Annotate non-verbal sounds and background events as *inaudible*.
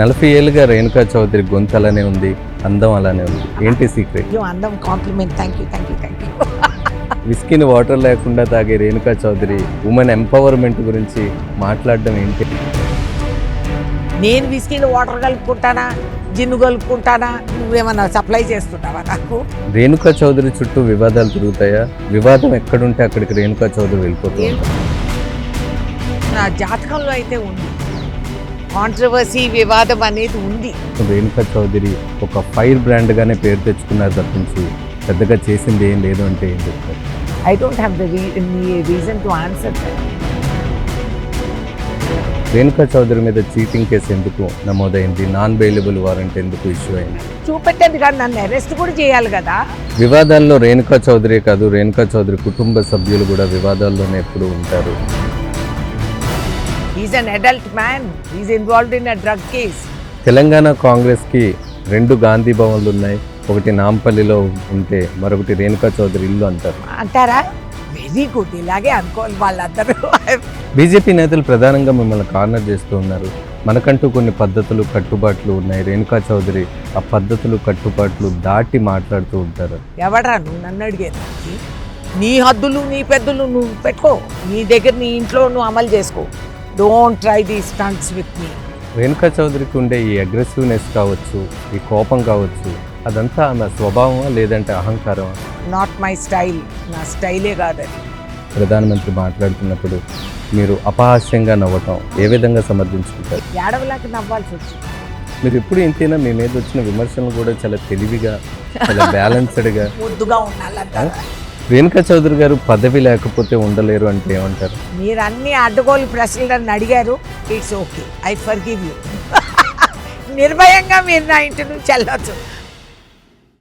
నలభై ఏళ్ళుగా రేణుకా చౌదరి గొంతు అలానే ఉంది అందం అలానే ఉంది. ఏంటి సీక్రెట్ అందం compliment thank you thank you thank you విస్కీని water లేకుండా తాగే రేణుకా చౌదరి ఉమెన్ ఎంపవర్మెంట్ గురించి మాట్లాడడం ఏంటి? నేను విస్కీలో వాటర్ కలుపుకుంటానా? జిన్ను కలుపుకుంటానా? నువ్వేమన్నా సప్లై చేస్తున్నావా నాకు? రేణుకా చౌదరి చుట్టూ వివాదాలు తిరుగుతాయా? వివాదం ఎక్కడుంటే అక్కడికి రేణుకా చౌదరి వెళ్ళిపోతుంది నా జాతకంలో అయితే ఉంది. కాంట్రవర్సీ వివాదం అనేది ఉంది. రేణుకా చౌదరి ఒక ఫైర్ బ్రాండ్గానే పేరు తెచ్చుకున్నారు తప్పించి పెద్దగా చేసింది ఏం లేదు అంటే ఏం చెప్తారు? I don't have the reason to answer Renuka Chowdhury మీద చీటింగ్ కేసు ఎందుకు నమోదైంది? నాన్ బెయిలబుల్ వారెంట్ ఎందుకు ఇష్యూ అయింది? చూపెట్టేది కానీ నన్ను అరెస్ట్ కూడా చేయాలి కదా. వివాదాల్లో రేణుకా చౌదరి కాదు రేణుకా చౌదరి కుటుంబ సభ్యులు కూడా వివాదాల్లోనే ఎప్పుడు ఉంటారు. Is an adult man is involved in a drug case Telangana కాంగ్రెస్కి రెండు గాంధీ భవన్లు ఉన్నాయి. ఒకటి నాంపల్లిలో ఉంటే మరొకటి రేణుకా చౌదరి ఇల్లు అంటారు. అంటారా? వెరీ గుడ్ ఇలాగే అనుకోవాలి వాళ్ళందరూ. బీజేపీ నేతలు ప్రధానంగా మిమ్మల్ని కార్నర్ చేస్తూ ఉన్నారు. మనకంటూ కొన్ని పద్ధతులు కట్టుబాట్లు ఉన్నాయి. రేణుకా చౌదరి ఆ పద్ధతులు కట్టుబాట్లు దాటి మాట్లాడుతూ ఉంటారు. ఎవడరా నువ్వు నన్ను అడిగేది నీ హద్దులు నీ పెద్దలు నువ్వు పెట్టుకో. నీ దగ్గర నీ ఇంట్లో నువ్వు అమలు చేసుకో. Don't try the stunts with me Renuka చౌదరికి ఉండే ఈ అగ్రెసివ్నెస్ కావచ్చు ఈ కోపం కావచ్చు అదంతా ఆమె స్వభావమా లేదంటే అహంకారమా? నాట్ మై స్టైల్ నా స్టైలే కాదది ప్రధానమంత్రి మాట్లాడుతున్నప్పుడు మీరు అపహాస్యంగా నవ్వటం ఏ విధంగా సమర్థించుకుంటారు? ఏడవలాకి నవ్వాల్సి వచ్చింది. మీరు ఎప్పుడు ఇంతైనా మీ మీద వచ్చిన విమర్శలు కూడా చాలా తెలివిగా చాలా *laughs* బ్యాలెన్స్డ్గా ముద్దుగా రేణుకా చౌదరి గారు పదవి లేకపోతే ఉండలేరు అంటే ఏమంటారు? మీరు అన్ని అడ్డగోలు ప్రశ్నలు నన్ను అడిగారు. It's okay I forgive you నిర్భయంగా మీరు నా ఇంటి నుంచి వెళ్ళొచ్చు